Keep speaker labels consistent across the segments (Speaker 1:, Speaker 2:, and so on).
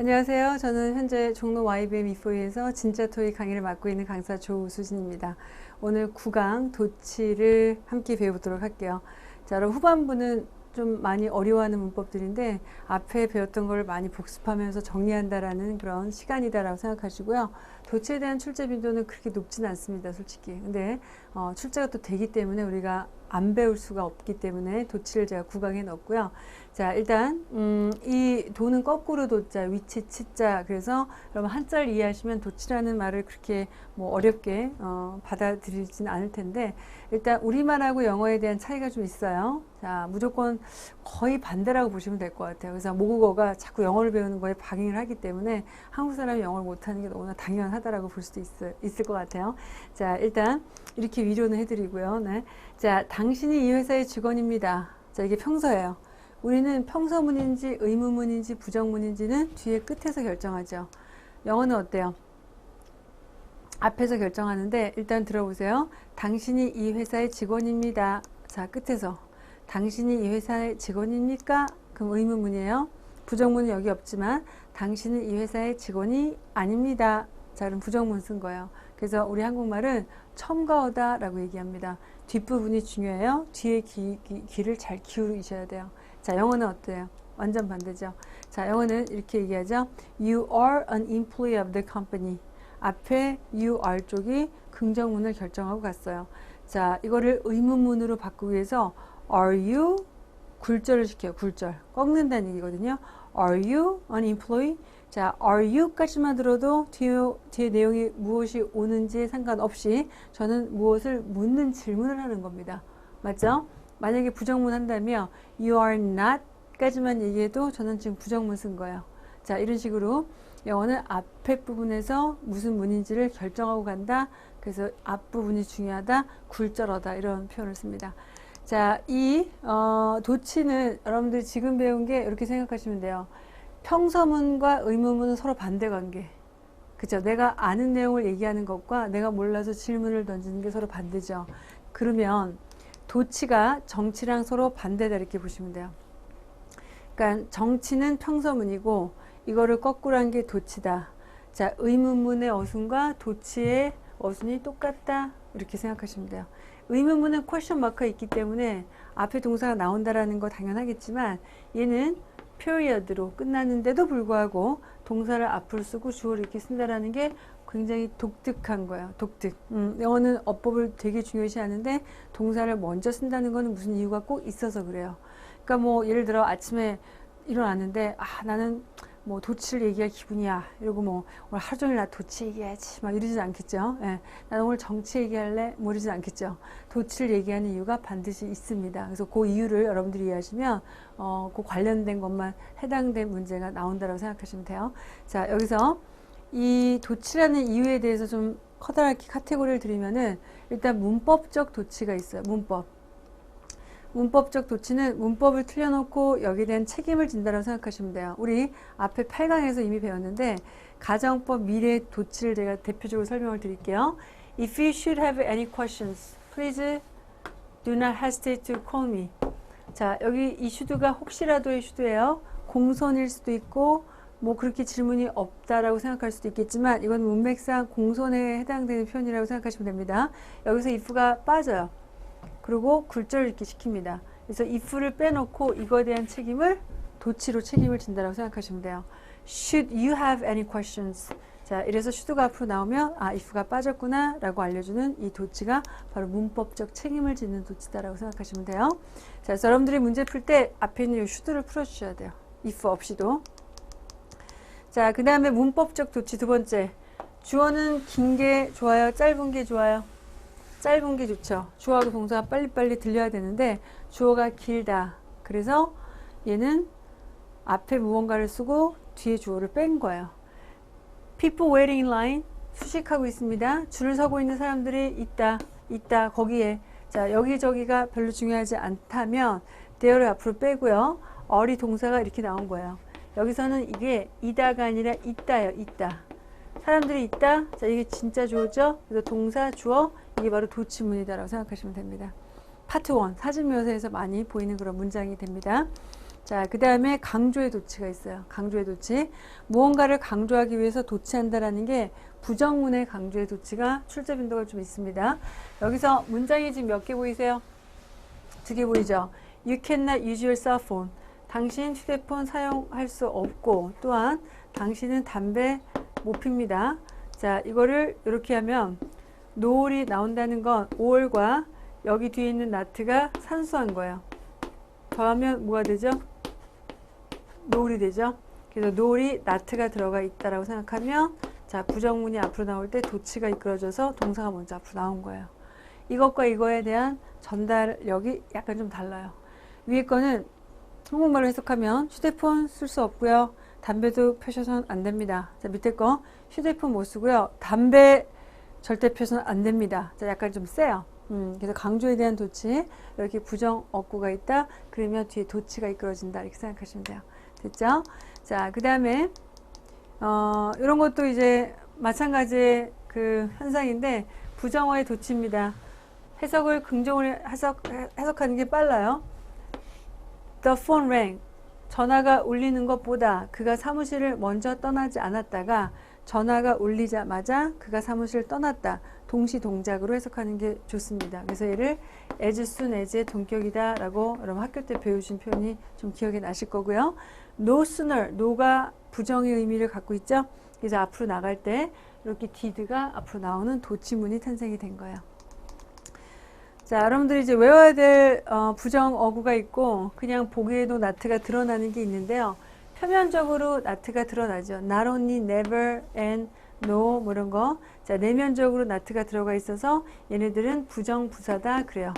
Speaker 1: 안녕하세요. 저는 현재 종로 YBM 이포에서 진짜 토익 강의를 맡고 있는 강사 조수진입니다. 오늘 9강 도치를 함께 배워보도록 할게요. 자, 여러분 후반부는 좀 많이 어려워하는 문법들인데 앞에 배웠던 걸 많이 복습하면서 정리한다라는 그런 시간이다라고 생각하시고요. 도치에 대한 출제 빈도는 그렇게 높지는 않습니다, 솔직히. 근데 어, 출제가 또 되기 때문에 우리가 안 배울 수가 없기 때문에 도치를 제가 구강에 넣었고요. 자, 일단 음, 이 도는 거꾸로 도자, 위치 치자. 그래서 여러분 한자를 이해하시면 도치라는 말을 그렇게 뭐 어렵게 어, 받아들이진 않을 텐데 일단 우리말하고 영어에 대한 차이가 좀 있어요. 자, 무조건 거의 반대라고 보시면 될 것 같아요. 그래서 모국어가 자꾸 영어를 배우는 거에 방해를 하기 때문에 한국 사람이 영어를 못하는 게 너무나 당연하다라고 볼 수도 있, 있을 것 같아요. 자, 일단 이렇게 위로는 해드리고요. 네. 자, 당신이 이 회사의 직원입니다. 자, 이게 평서예요. 우리는 평서문인지 의문문인지 부정문인지는 뒤에 끝에서 결정하죠. 영어는 어때요? 앞에서 결정하는데 일단 들어보세요. 당신이 이 회사의 직원입니다. 자, 끝에서 당신이 이 회사의 직원입니까? 그럼 의문문이에요. 부정문은 여기 없지만 당신은 이 회사의 직원이 아닙니다. 자, 그럼 부정문 쓴 거예요. 그래서 우리 한국말은 첨가어다 라고 얘기합니다. 뒷부분이 중요해요. 뒤에 귀, 귀, 귀를 잘 기울이셔야 돼요. 자, 영어는 어때요? 완전 반대죠. 자, 영어는 이렇게 얘기하죠. You are an employee of the company. 앞에 you are 쪽이 긍정문을 결정하고 갔어요. 자, 이거를 의문문으로 바꾸기 위해서 are you 굴절을 시켜요. 굴절. 꺾는다는 얘기거든요. are you an employee? 자, are you까지만 들어도 뒤에, 뒤에 내용이 무엇이 오는지에 상관없이 저는 무엇을 묻는 질문을 하는 겁니다. 맞죠? 만약에 부정문 한다면 you are not 까지만 얘기해도 저는 지금 부정문 쓴 거예요. 자, 이런 식으로 영어는 앞에 부분에서 무슨 문인지를 결정하고 간다. 그래서 앞부분이 중요하다. 굴절하다. 이런 표현을 씁니다. 자, 이 어, 도치는 여러분들이 지금 배운 게 이렇게 생각하시면 돼요. 평서문과 의문문은 서로 반대 관계. 그죠? 내가 아는 내용을 얘기하는 것과 내가 몰라서 질문을 던지는 게 서로 반대죠. 그러면 도치가 정치랑 서로 반대다 이렇게 보시면 돼요. 그러니까 정치는 평서문이고 이거를 거꾸로 한 게 도치다. 자, 의문문의 어순과 도치의 어순이 똑같다. 이렇게 생각하시면 돼요. 의문문은 퀘션 마크가 있기 때문에 앞에 동사가 나온다라는 거 당연하겠지만 얘는 period로 끝났는데도 불구하고 동사를 앞으로 쓰고 주어를 이렇게 쓴다라는 게 굉장히 독특한 거예요. 독특. 음, 영어는 어법을 되게 중요시 하는데 동사를 먼저 쓴다는 거는 무슨 이유가 꼭 있어서 그래요. 그러니까 뭐 예를 들어 아침에 일어났는데 아 나는 뭐 도치를 얘기할 기분이야 이러고 뭐 오늘 하루 종일 나 도치 얘기해야지 막 이러진 않겠죠. 예. 나는 오늘 정치 얘기할래 뭐 이러진 않겠죠. 도치를 얘기하는 이유가 반드시 있습니다. 그래서 그 이유를 여러분들이 이해하시면 어, 그 관련된 것만 해당된 문제가 나온다고 생각하시면 돼요. 자 여기서 이 도치라는 이유에 대해서 좀 커다랗게 카테고리를 드리면은 일단 문법적 도치가 있어요. 문법. 문법적 도치는 문법을 틀려놓고 여기에 대한 책임을 진다고 생각하시면 돼요. 우리 앞에 8강에서 이미 배웠는데 가정법 미래 도치를 제가 대표적으로 설명을 드릴게요. If you should have any questions, please do not hesitate to call me. 자, 여기 이 슈드가 혹시라도의 슈드예요. 공손일 수도 있고 뭐 그렇게 질문이 없다라고 생각할 수도 있겠지만 이건 문맥상 공손에 해당되는 표현이라고 생각하시면 됩니다. 여기서 if가 빠져요. 그리고 굴절을 이렇게 시킵니다. 그래서 if를 빼놓고 이거에 대한 책임을 도치로 책임을 진다라고 생각하시면 돼요. Should you have any questions? 자, 이래서 should가 앞으로 나오면 아, if가 빠졌구나 라고 알려주는 이 도치가 바로 문법적 책임을 짓는 도치다라고 생각하시면 돼요. 자, 여러분들이 문제 풀 때 앞에 있는 이 should를 풀어주셔야 돼요. if 없이도. 자, 그 다음에 문법적 도치 두 번째. 주어는 긴 게 좋아요? 짧은 게 좋아요? 짧은 게 좋죠. 주어하고 동사가 빨리빨리 들려야 되는데 주어가 길다. 그래서 얘는 앞에 무언가를 쓰고 뒤에 주어를 뺀 거예요. People waiting in line 수식하고 있습니다. 줄을 서고 있는 사람들이 있다. 있다. 거기에 자 여기저기가 별로 중요하지 않다면 there를 앞으로 빼고요. 어리 동사가 이렇게 나온 거예요. 여기서는 이게 이다가 아니라 있다요. 있다. 사람들이 있다. 자 이게 진짜 주어죠. 그래서 동사 주어 이게 바로 도치문이다라고 생각하시면 됩니다. 파트 1 사진 묘사에서 많이 보이는 그런 문장이 됩니다. 자, 그 다음에 강조의 도치가 있어요. 강조의 도치. 무언가를 강조하기 위해서 도치한다라는 게 부정문의 강조의 도치가 출제 빈도가 좀 있습니다. 여기서 문장이 지금 몇 개 보이세요? 두 개 보이죠? You cannot use your cell phone. 당신 휴대폰 사용할 수 없고 또한 당신은 담배 못 핍니다. 자, 이거를 이렇게 하면 노을이 나온다는 건 5월과 여기 뒤에 있는 나트가 산수한 거예요. 더하면 뭐가 되죠? 노을이 되죠. 그래서 노을이 나트가 들어가 있다라고 생각하면 자 부정문이 앞으로 나올 때 도치가 이끌어져서 동사가 먼저 앞으로 나온 거예요. 이것과 이거에 대한 전달력이 약간 좀 달라요. 위에 거는 한국말로 해석하면 휴대폰 쓸 수 없고요. 담배도 펴셔서는 안 됩니다. 자 밑에 거 휴대폰 못 쓰고요. 담배 절대 펴서는 안 됩니다. 자 약간 좀 세요. 음, 그래서 강조에 대한 도치 이렇게 부정 어구가 있다. 그러면 뒤에 도치가 이끌어진다 이렇게 생각하시면 돼요. 됐죠? 자, 그 다음에, 어, 이런 것도 이제 마찬가지의 그 현상인데, 부정어의 도치입니다. 해석을 긍정으로 해석, 해석하는 게 빨라요. The phone rang. 전화가 울리는 것보다 그가 사무실을 먼저 떠나지 않았다가 전화가 울리자마자 그가 사무실을 떠났다. 동시 동작으로 해석하는 게 좋습니다. 그래서 얘를 as soon as의 동격이다 라고 여러분 학교 때 배우신 표현이 좀 기억에 나실 거고요. no sooner, no가 부정의 의미를 갖고 있죠. 그래서 앞으로 나갈 때 이렇게 did가 앞으로 나오는 도치문이 탄생이 된 거예요. 자, 여러분들이 이제 외워야 될 어, 부정 어구가 있고 그냥 보기에도 나트가 드러나는 게 있는데요. 표면적으로 나트가 드러나죠. not only, never, and no 뭐 이런 거. 자, 내면적으로 나트가 들어가 있어서 얘네들은 부정 부사다 그래요.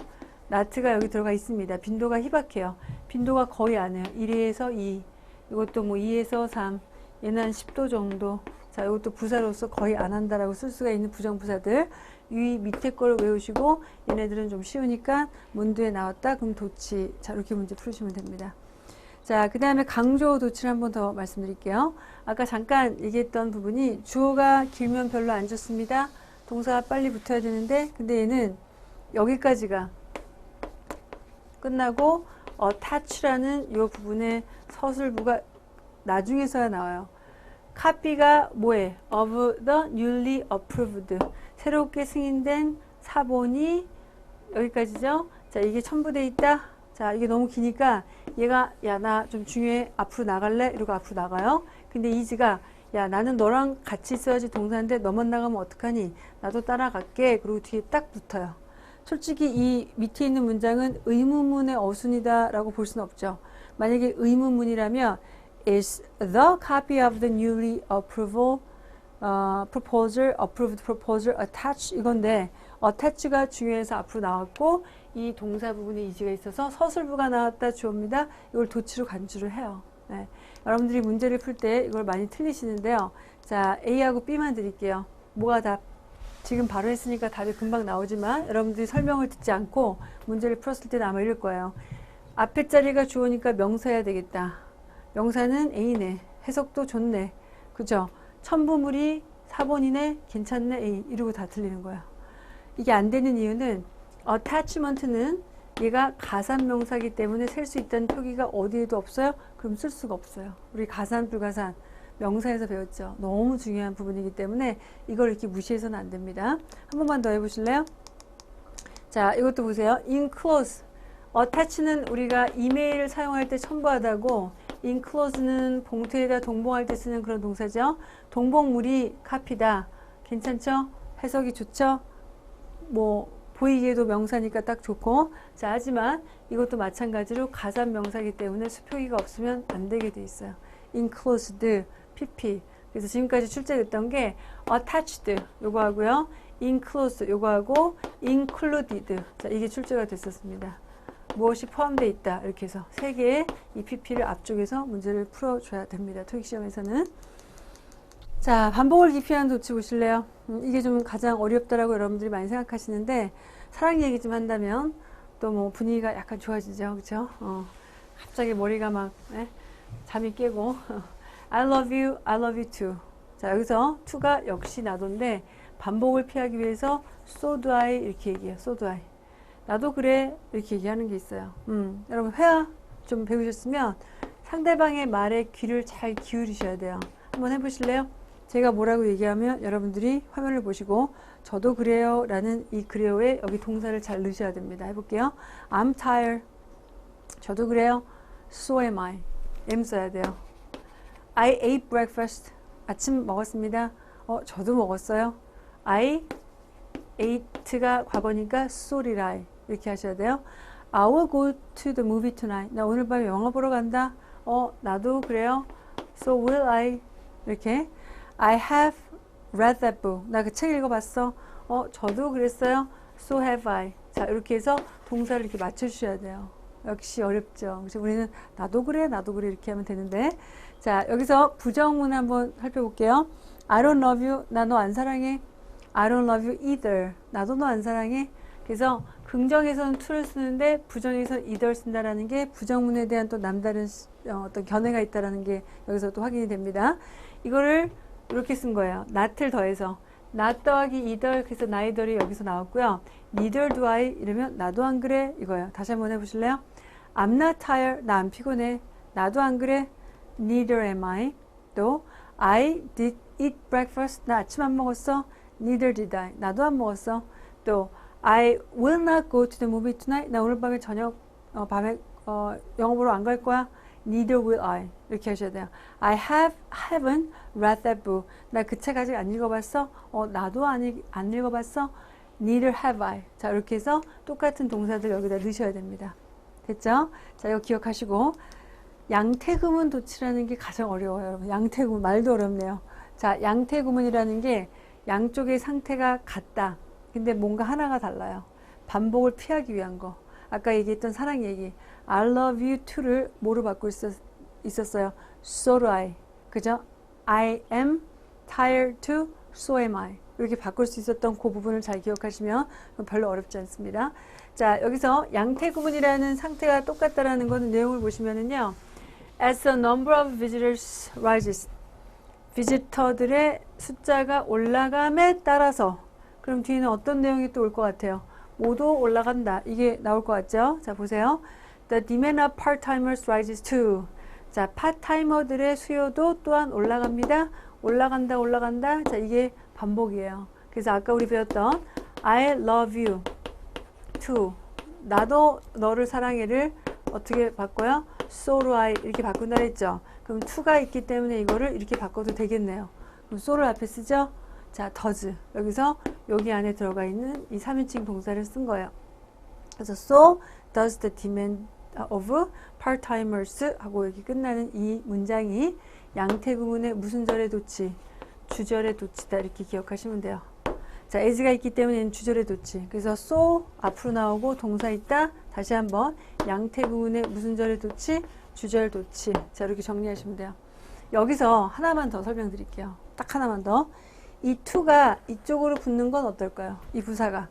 Speaker 1: 나트가 여기 들어가 있습니다. 빈도가 희박해요. 빈도가 거의 안 해요. 1에서 2. 이것도 뭐 2에서 3. 얘는 한 10도 정도. 자, 이것도 부사로서 거의 안 한다라고 쓸 수가 있는 부정 부사들. 위 밑에 걸 외우시고 얘네들은 좀 쉬우니까 문두에 나왔다. 그럼 도치. 자, 이렇게 문제 풀으시면 됩니다. 자, 그 다음에 강조 도치를 한 번 더 말씀드릴게요. 아까 잠깐 얘기했던 부분이 주어가 길면 별로 안 좋습니다. 동사가 빨리 붙어야 되는데, 근데 얘는 여기까지가 끝나고 attach라는 이 부분에 서술부가 나중에서야 나와요. 카피가 뭐에? of the newly approved. 새롭게 승인된 사본이 여기까지죠. 자, 이게 첨부돼 있다. 자, 이게 너무 기니까 얘가 야, 나 좀 중요해. 앞으로 나갈래? 이러고 앞으로 나가요. 근데 이지가 야, 나는 너랑 같이 있어야지 동사인데 너만 나가면 어떡하니? 나도 따라갈게. 그리고 뒤에 딱 붙어요. 솔직히 이 밑에 있는 문장은 의문문의 어순이다 라고 볼 수는 없죠. 만약에 의문문이라면 is the copy of the newly approval uh, proposal, approved proposal attached 이건데 attach가 중요해서 앞으로 나왔고 이 동사 부분에 이지가 있어서 서술부가 나왔다 주어입니다. 이걸 도치로 간주를 해요. 네. 여러분들이 문제를 풀 때 이걸 많이 틀리시는데요. 자, A하고 B만 드릴게요. 뭐가 답? 지금 바로 했으니까 답이 금방 나오지만 여러분들이 설명을 듣지 않고 문제를 풀었을 때는 아마 이럴 거예요. 앞에 자리가 주어니까 명사해야 되겠다. 명사는 A네. 해석도 좋네. 그죠? 첨부물이 4번이네. 괜찮네. 이러고 다 틀리는 거야. 이게 안 되는 이유는 attachment는 얘가 가산 명사기 때문에 셀 수 있다는 표기가 어디에도 없어요? 그럼 쓸 수가 없어요. 우리 가산 불가산 명사에서 배웠죠. 너무 중요한 부분이기 때문에 이걸 이렇게 무시해서는 안 됩니다. 한 번만 더 해보실래요? 자, 이것도 보세요. enclose. attach는 우리가 이메일을 사용할 때 첨부하다고 enclose는 봉투에다 동봉할 때 쓰는 그런 동사죠. 동봉물이 카피다. 괜찮죠? 해석이 좋죠? 뭐 보이기에도 명사니까 딱 좋고 자 하지만 이것도 마찬가지로 가산 명사이기 때문에 수표기가 없으면 안 되게 돼 있어요. enclosed, pp. 그래서 지금까지 출제됐던 게 attached 요거 하고요. enclosed 요거 하고 included 자 이게 출제가 됐었습니다. 무엇이 포함되어 있다 이렇게 해서 세 개의 이 pp를 앞쪽에서 문제를 풀어줘야 됩니다. 토익 시험에서는 자, 반복을 기피하는 도치 보실래요? 음, 이게 좀 가장 어렵다라고 여러분들이 많이 생각하시는데 사랑 얘기 좀 한다면 또 뭐 분위기가 약간 좋아지죠, 그렇죠? 어, 갑자기 머리가 막 예? 잠이 깨고 I love you, I love you too. 자, 여기서 to가 역시 나도인데 반복을 피하기 위해서 so do I 이렇게 얘기해요. so do I. 나도 그래 이렇게 얘기하는 게 있어요. 음, 여러분 회화 좀 배우셨으면 상대방의 말에 귀를 잘 기울이셔야 돼요. 한번 해보실래요? 제가 뭐라고 얘기하면 여러분들이 화면을 보시고 저도 그래요 라는 이 그래요에 여기 동사를 잘 넣으셔야 됩니다. 해볼게요. I'm tired. 저도 그래요. So am I. am 써야 돼요. I ate breakfast. 아침 먹었습니다. 어, 저도 먹었어요. I ate가 과거니까 so did I. 이 렇게 하셔야 돼요. I will go to the movie tonight. 나 오늘 밤에 영화 보러 간다. 어, 나도 그래요. So will I. 이렇게. I have read that book. 나 그 책 읽어봤어. 어, 저도 그랬어요. So have I. 자, 이렇게 해서 동사를 이렇게 맞춰주셔야 돼요. 역시 어렵죠. 그래서 우리는 나도 그래, 나도 그래 이렇게 하면 되는데. 자, 여기서 부정문 한번 살펴볼게요. I don't love you. 나 너 안 사랑해. I don't love you either. 나도 너 안 사랑해. 그래서 긍정에서는 to를 쓰는데 부정에서는 either 쓴다라는 게 부정문에 대한 또 남다른 시- 어, 어떤 견해가 있다라는 게 여기서 또 확인이 됩니다. 이거를 이렇게 쓴 거예요. not을 더해서 not 더하기 either 그래서 neither이 여기서 나왔고요. neither do I 이러면 나도 안 그래 이거예요. 다시 한번 해보실래요? I'm not tired. 나 안 피곤해. 나도 안 그래. Neither am I. 또 I did eat breakfast. 나 아침 안 먹었어. Neither did I. 나도 안 먹었어. 또 I will not go to the movie tonight. 나 오늘 밤에 저녁 어, 밤에 어, 영화 보러 안 갈 거야. Neither will I. 이렇게 하셔야 돼요. I have haven't read that book. 나 그 책 아직 안 읽어봤어. 어, 나도 안, 안 읽어봤어. Neither have I. 자 이렇게 해서 똑같은 동사들 여기다 넣으셔야 됩니다. 됐죠? 자 이거 기억하시고 양태구문 도치라는 게 가장 어려워요, 여러분. 양태구문 말도 어렵네요. 자, 양태구문이라는 게 양쪽의 상태가 같다. 근데 뭔가 하나가 달라요. 반복을 피하기 위한 거. 아까 얘기했던 사랑 얘기. I love you too를 뭐로 있었, 있었어요? So do I. 그죠? I am tired too. So am I. 이렇게 바꿀 수 있었던 그 부분을 잘 기억하시면 별로 어렵지 않습니다. 자, 여기서 양태 구문이라는 상태가 똑같다라는 거는 내용을 보시면은요. As the number of visitors rises. 비지터들의 숫자가 올라감에 따라서 그럼 뒤에는 어떤 내용이 또 올 것 같아요? 모두 올라간다. 이게 나올 것 같죠? 자, 보세요. The demand of part-timers rises too. 자, 파타이머들의 수요도 또한 올라갑니다. 올라간다, 올라간다. 자, 이게 반복이에요. 그래서 아까 우리 배웠던 I love you too. 나도 너를 사랑해를 어떻게 바꿔요? So do I 이렇게 바꾼다 했죠. 그럼 to가 있기 때문에 이거를 이렇게 바꿔도 되겠네요. 그럼 so를 앞에 쓰죠. 자, does 여기서 여기 안에 들어가 있는 이 3인칭 동사를 쓴 거예요. 그래서 so does the demand of part-timers 하고 여기 끝나는 이 문장이 양태구문의 무슨 절의 도치, 주절의 도치다 이렇게 기억하시면 돼요. 자, as가 있기 때문에 주절의 도치. 그래서 so 앞으로 나오고 동사 있다. 다시 한번 양태구문의 무슨 절의 도치, 주절 도치. 자, 이렇게 정리하시면 돼요. 여기서 하나만 더 설명드릴게요. 딱 하나만 더. 이 to가 이쪽으로 붙는 건 어떨까요? 이 부사가.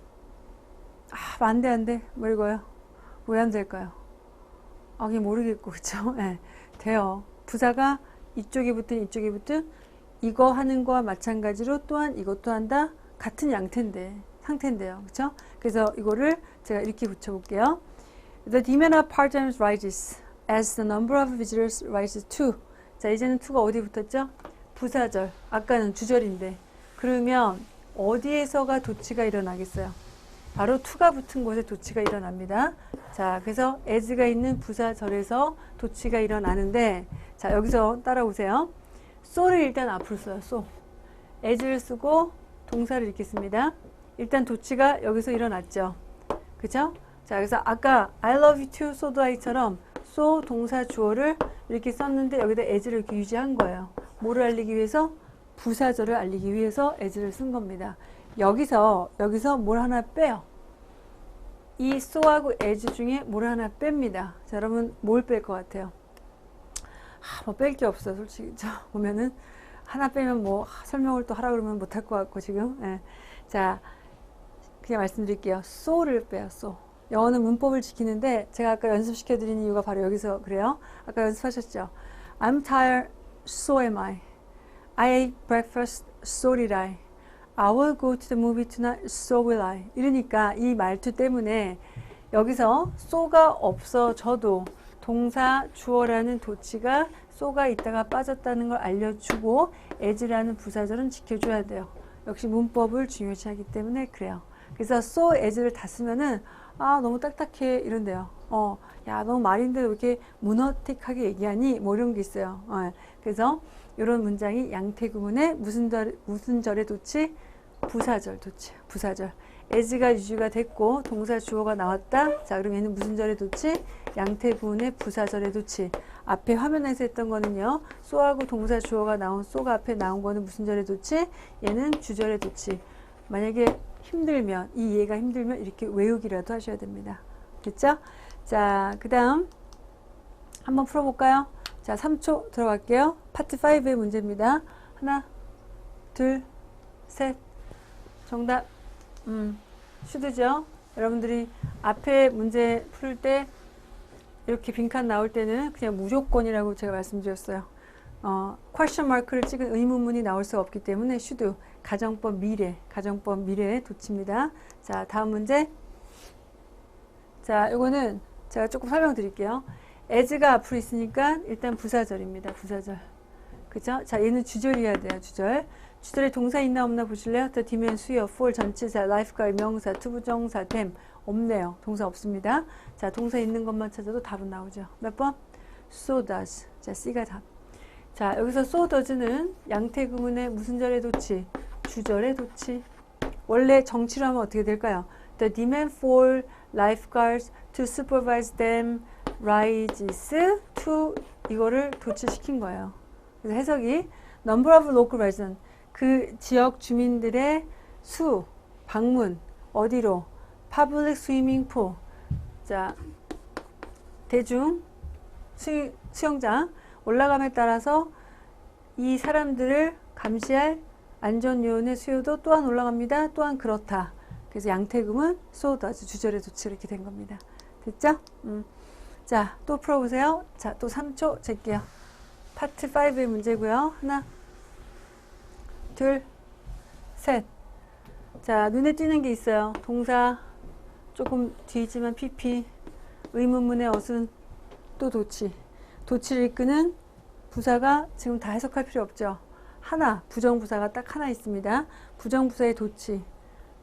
Speaker 1: 아, 안 돼, 안 돼. 뭐 이거요? 왜 안 될까요? 아, 그게 모르겠고, 그쵸? 예. 네, 돼요. 부사가 이쪽에 붙든 이쪽에 붙든 이거 하는 거와 마찬가지로 또한 이것도 한다. 같은 양태인데, 상태인데요. 그쵸? 그래서 이거를 제가 이렇게 붙여볼게요. The demand of part-timers rises as the number of visitors rises too. 자, 이제는 to가 어디 붙었죠? 부사절. 아까는 주절인데. 그러면 어디에서가 도치가 일어나겠어요? 바로 to가 붙은 곳에 도치가 일어납니다. 자, 그래서 as가 있는 부사절에서 도치가 일어나는데, 자, 여기서 따라오세요. so를 일단 앞으로 써요, so. as를 쓰고 동사를 읽겠습니다. 일단 도치가 여기서 일어났죠. 그죠? 자, 그래서 아까 I love you too, so do I처럼 so 동사 주어를 이렇게 썼는데 여기다 as를 이렇게 유지한 거예요. 뭐를 알리기 위해서? 부사절을 알리기 위해서 as를 쓴 겁니다. 여기서 여기서 뭘 하나 빼요. 이 so하고 as 중에 뭘 하나 뺍니다. 자, 여러분 뭘 뺄 것 같아요? 아, 뭐뺄 게 없어, 솔직히. 저 보면은 하나 빼면 뭐 하, 설명을 또 하라 그러면 못할 것 같고 지금. 예. 자, 그냥 말씀드릴게요. so를 빼요, so. 영어는 문법을 지키는데 제가 아까 연습시켜 드린 이유가 바로 여기서 그래요. 아까 연습하셨죠? I'm tired, so am I. I ate breakfast, so did I. I will go to the movie tonight, so will I. 이러니까 이 말투 때문에 여기서 so가 없어져도 동사 주어라는 도치가 쏘가 있다가 빠졌다는 걸 알려주고 as라는 부사절은 지켜줘야 돼요. 역시 문법을 중요시 하기 때문에 그래요. 그래서 so as를 다 쓰면은 아 너무 딱딱해 이런데요. 어, 야 너무 말인데 왜 이렇게 문어틱하게 얘기하니 뭐 이런 게 있어요. 어, 그래서 이런 문장이 양태구문의 무슨 절 무슨 절의 도치 부사절 도치 부사절 as가 유주가 됐고 동사 주어가 나왔다. 자 그럼 얘는 무슨 절의 도치 양태구문의 부사절의 도치 앞에 화면에서 했던 거는요. 쏘하고 동사 주어가 나온 쏘가 앞에 나온 거는 무슨 절의 도치 얘는 주절의 도치 만약에 힘들면 이 이해가 힘들면 이렇게 외우기라도 하셔야 됩니다. 됐죠? 자, 그 다음 한번 풀어볼까요? 자, 3초 들어갈게요. 파트 5의 문제입니다. 하나, 둘, 셋. 정답. 음, 슈드죠? 여러분들이 앞에 문제 풀 때 이렇게 빈칸 나올 때는 그냥 무조건이라고 제가 말씀드렸어요. 어, 퀘션 마크를 찍은 의문문이 나올 수 없기 때문에 슈드 가정법 미래, 가정법 미래의 도치입니다. 자, 다음 문제. 자, 요거는 제가 조금 설명드릴게요. As가 앞으로 있으니까 일단 부사절입니다. 부사절. 그죠? 자, 얘는 주절이어야 돼요. 주절. 주절에 동사 있나 없나 보실래요? 더 뒤면 수요, for 전치사, lifeguard 명사, 투부정사, them 없네요. 동사 없습니다. 자, 동사 있는 것만 찾아도 답은 나오죠. 몇 번? so does. 자, C가 답. 자, 여기서 so does는 양태 구문의 무슨 절의 도치? 주절의 도치. 원래 정치로 하면 어떻게 될까요? The demand for lifeguards to supervise them rises to 이거를 도치시킨 거예요. 그래서 해석이 number of local residents 그 지역 주민들의 수 방문 어디로 public swimming pool 자 대중 수, 수영장 올라감에 따라서 이 사람들을 감시할 안전 요원의 수요도 또한 올라갑니다. 또한 그렇다. 그래서 양태금은 소다즈 주절의 도치 이렇게 된 겁니다. 됐죠? 음. 자, 또 풀어보세요. 자, 또 3초 잴게요. 파트 5의 문제고요. 하나, 둘, 셋. 자, 눈에 띄는 게 있어요. 동사 조금 뒤지만 PP, 의문문의 어순, 또 도치. 도치를 이끄는 부사가 지금 다 해석할 필요 없죠. 하나, 부정부사가 딱 하나 있습니다. 부정부사의 도치,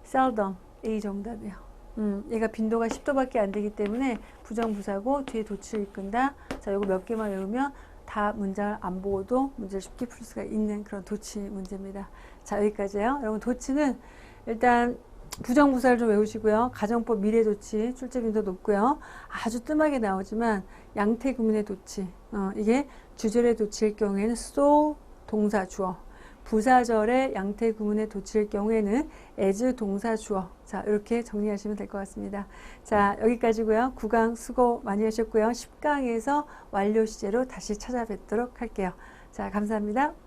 Speaker 1: seldom, A 정답이요. 음, 얘가 빈도가 10도밖에 안 되기 때문에 부정부사고 뒤에 도치를 이끈다. 자, 요거 몇 개만 외우면 다 문장을 안 보고도 문제를 쉽게 풀 수가 있는 그런 도치 문제입니다. 자, 여기까지요. 여러분, 도치는 일단 부정부사를 좀 외우시고요. 가정법 미래 도치 출제 빈도 높고요. 아주 뜸하게 나오지만 양태 구문의 도치 어, 이게 주절의 도치일 경우에는 so 동사 주어 부사절의 양태 구문의 도치일 경우에는 as 동사 주어 자 이렇게 정리하시면 될 것 같습니다. 자 여기까지고요. 9강 수고 많이 하셨고요. 10강에서 완료 시제로 다시 찾아뵙도록 할게요. 자 감사합니다.